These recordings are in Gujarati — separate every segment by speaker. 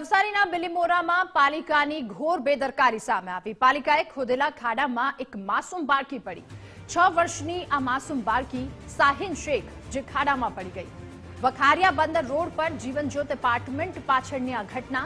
Speaker 1: નવસારીના બિલીમોરામાં પાલિકાની ઘોર બેદરકારી સામે આવી. પાલિકાએ ખોદેલા ખાડામાં એક માસૂમ બાળકી પડી. છ વર્ષની આ માસૂમ બાળકી સાહિન શેખ, જે ખાડામાં પડી ગઈ. વખારિયા બંદર રોડ પર જીવનજ્યોત એપાર્ટમેન્ટ પાછળની આ ઘટના.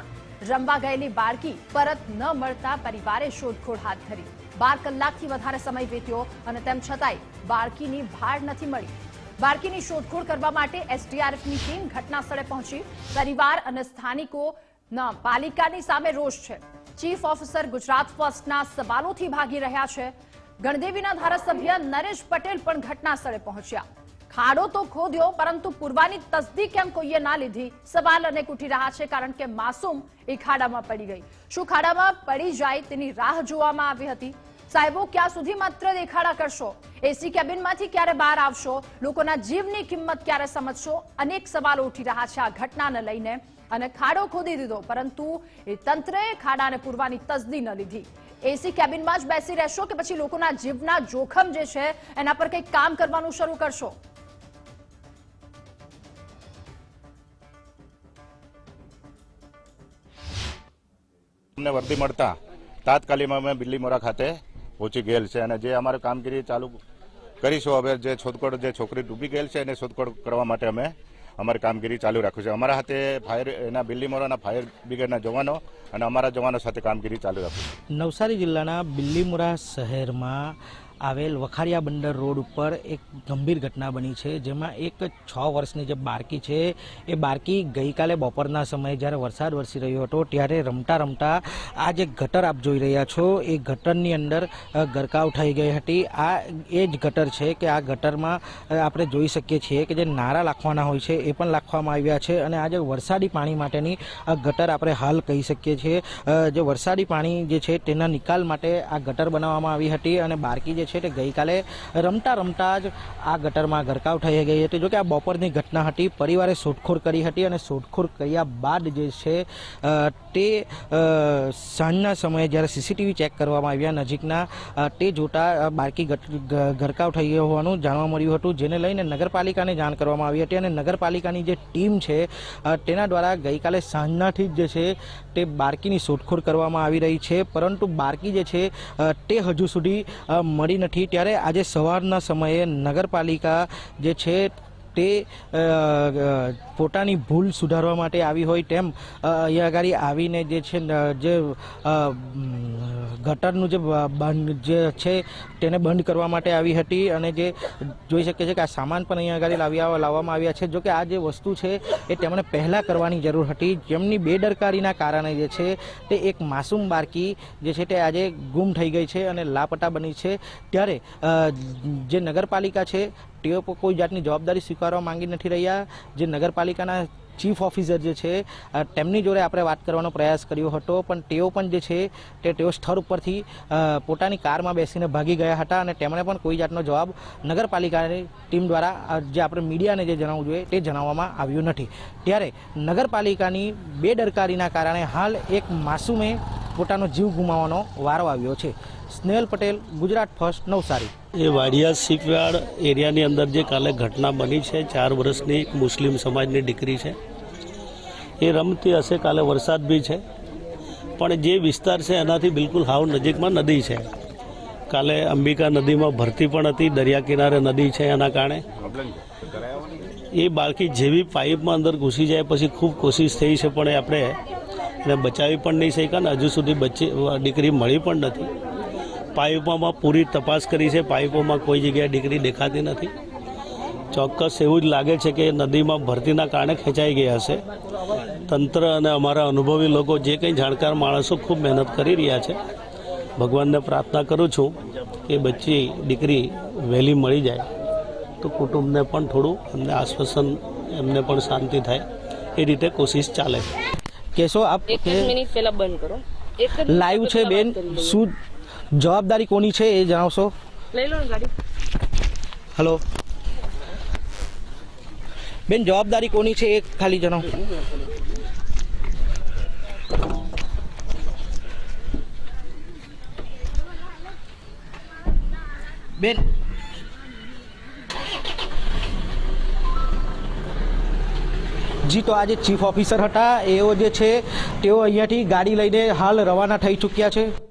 Speaker 1: રમવા ગયેલી બાળકી પરત ન મળતા પરિવારે શોધખોળ હાથ ધરી. બાર કલાકથી વધારે સમય વીત્યો અને તેમ છતાંય બાળકીની ભાડ નથી મળી. બાળકીની શોધખોળ કરવા માટે એસડીઆરએફની ટીમ ઘટના સ્થળે પહોંચી. પરિવાર અને સ્થાનિકો ના, પાલિકાની સામે રોષ છે. ચીફ ઓફિસર ગુજરાત ફર્સ્ટના સવાલોથી ભાગી રહ્યા છે. ગણદેવીના ધારાસભ્ય નરેશ પટેલ પણ ઘટના સ્થળે પહોંચ્યા. ખાડો તો ખોદ્યો, પરંતુ પૂર્વાની તસદી કેમ કોઈએ ના લીધી? સવાલ અનેક ઉઠી રહ્યા છે, કારણ કે માસૂમ એ ખાડામાં પડી ગઈ. શું ખાડામાં પડી જાય તેની રાહ જોવામાં આવી હતી? સાહેબો, ક્યાં સુધી માત્ર દેખાડા કરશો? એસી કેબિનમાંથી ક્યારે બહાર આવશો? લોકોના જીવની કિંમત ક્યારે સમજશો? અનેક સવાલો ઉઠી રહ્યા છે આ ઘટનાને લઈને. અને ખાડો ખોદી દીધો, પરંતુ એ તંત્રએ ખાડાને પૂરવાની તસદી ન લીધી. એસી કેબિનમાં જ બેસી રહેશો કે પછી લોકોના જીવના જોખમ જે છે, એના પર કંઈક કામ કરવાનું શરૂ કરશો?
Speaker 2: અમને વર્દી મળતા. તાત્કાલિક અમે બિલ્લીમોરા ખાતે પહોંચી ગયેલ છે અને જે અમારે કામગીરી ચાલુ કરીશું હવે જે શોધખોળ જે છોકરી ડૂબી ગયેલ છે એને શોધખોળ કરવા માટે અમે અમારી કામગીરી ચાલુ રાખ્યું છે. અમારા હાથે ફાયર એના બિલ્લીમોરાના ફાયર બ્રિગેડના જવાનો અને અમારા જવાનો સાથે કામગીરી ચાલુ રાખ્યું
Speaker 3: નવસારી જિલ્લાના બિલ્લીમોરા શહેરમાં આવેલ વખારિયા બંદર રોડ ઉપર એક ગંભીર ઘટના બની છે, જેમાં એક છ વર્ષની જે બાળકી છે, એ બાળકી ગઈકાલે બપોરના સમયે જ્યારે વરસાદ વરસી રહ્યો હતો, ત્યારે રમતા રમતા આ જે ગટર આપ જોઈ રહ્યા છો, એ ગટરની અંદર ગરકાવ થઈ ગઈ હતી. આ એ જ ગટર છે કે આ ગટરમાં આપણે જોઈ શકીએ છીએ કે જે નારા લાખવાના હોય છે, એ પણ લાખવામાં આવ્યા છે. અને આ જે વરસાદી પાણી માટેની ગટર આપણે હાલ કહી શકીએ છીએ. જે વરસાદી પાણી જે છે, તેના નિકાલ માટે આ ગટર બનાવવામાં આવી હતી અને બાળકી જે છે તે ગઈકાલે રમતા રમતા જ આ ગટરમાં ગરકાવ થઈ ગઈ હતી. જોકે આ બપોરની ઘટના હતી. પરિવારે શોધખોળ કરી હતી અને શોધખોળ કર્યા બાદ જે છે તે સાંજના સમયે જ્યારે સીસીટીવી ચેક કરવામાં આવ્યા નજીકના તે જોતા બારકી બાળકી ગરકાવ થઈ ગયો હોવાનું જાણવા મળ્યું હતું જેને લઈને નગરપાલિકાને જાણ કરવામાં આવી હતી અને નગરપાલિકાની જે ટીમ છે તેના દ્વારા ગઈકાલે સાંજનાથી જ જે છે તે બાળકીની શોધખોળ કરવામાં આવી રહી છે. પરંતુ બાળકી જે છે તે હજુ સુધી અ, મળી નથી. ત્યારે આજે સવારના સમયે નગરપાલિકા જે છે તે પોતાની ભૂલ સુધારવા માટે આવી હોય તેમ અહીંયા આગળ આવીને જે છે જે ગટરનું જે બંધ, જે છે, તેને બંધ કરવા માટે આવી હતી અને જે જોઈ શકીએ છીએ કે આ સામાન પણ અહીંયા આગળ લાવ્યા, લાવવામાં આવ્યા છે. જો કે આ જે વસ્તુ છે, એ તેમણે પહેલાં કરવાની જરૂર હતી. જેમની બેદરકારીના કારણે જે છે, તે એક માસૂમ બાળકી જે છે, તે આજે ગુમ થઈ ગઈ છે અને લાપતા બની છે. ત્યારે જે નગરપાલિકા છે તેઓ કોઈ જાતની જવાબદારી સ્વીકારવા માંગી નથી રહ્યા. જે નગરપાલિકાના ચીફ ઓફિસર જે છે તેમની જોડે આપણે વાત કરવાનો પ્રયાસ કર્યો હતો. પણ તેઓ પણ જે છે, તે તેઓ સ્થળ ઉપરથી પોતાની કારમાં બેસીને ભાગી ગયા હતા અને તેમણે પણ કોઈ જાતનો જવાબ નગરપાલિકાની ટીમ દ્વારા જે આપણે મીડિયાને જે જણાવવું જોઈએ તે જણાવવામાં આવ્યું નથી. ત્યારે નગરપાલિકાની બેદરકારીના કારણે હાલ એક માસૂમે પોતાનો જીવ ગુમાવવાનો વારો આવ્યો છે. સ્નેહલ પટેલ, ગુજરાત ફર્સ્ટ, નવસારી.
Speaker 4: એ વાડિયા શિપયાર્ડ એરિયાની અંદર જે કાલે ઘટના બની છે, ચાર વર્ષની એક મુસ્લિમ સમાજની દીકરી છે. એ રમતી હશે, કાલે વરસાદ બી છે. પણ જે વિસ્તાર છે, એનાથી બિલકુલ હાવ નજીકમાં નદી છે. કાલે અંબિકા નદીમાં ભરતી પણ હતી, દરિયા કિનારે નદી છે એના કારણે. એ બાળકી જેવી પાઇપમાં અંદર ઘૂસી જાય, પછી ખૂબ કોશિશ થઈ છે, પણ આપણે એને બચાવી પણ નહીં શક્યા ને હજુ સુધી બચ્ચી દીકરી મળી પણ નથી. પાઇપોમાં પૂરી તપાસ કરી છે. પાઇપોમાં કોઈ જગ્યાએ દીકરી દેખાતી નથી. ચોક્કસ એવું જ લાગે છે કે નદીમાં ભરતીના કારણે ખેંચાઈ ગયા હશે. તંત્ર અને અમારા અનુભવી લોકો જે કંઈ જાણકાર માણસો ખૂબ મહેનત કરી રહ્યા છે. ભગવાનને પ્રાર્થના કરું છું કે બચ્ચી, દીકરી વહેલી મળી જાય. તો કુટુંબને પણ થોડું એમને આશ્વાસન, એમને પણ શાંતિ થાય. એ રીતે કોશિશ ચાલે
Speaker 3: કેશો આપ
Speaker 5: એક જ મિનિટ પહેલા બંધ કરો. એક જ
Speaker 3: લાઈવ છે બેન. શું જવાબદારી કોની છે એ જણાવશો?
Speaker 5: લઈ લો ને ગાડી.
Speaker 3: હલો. બેન જવાબદારી કોની છે એ ખાલી જણાવો. બેન જી, તો આજે ચીફ ઓફિસર હતા. એઓ જે છે, તેઓ અહીંયાથી ગાડી લઈને હાલ રવાના થઈ ચૂક્યા છે.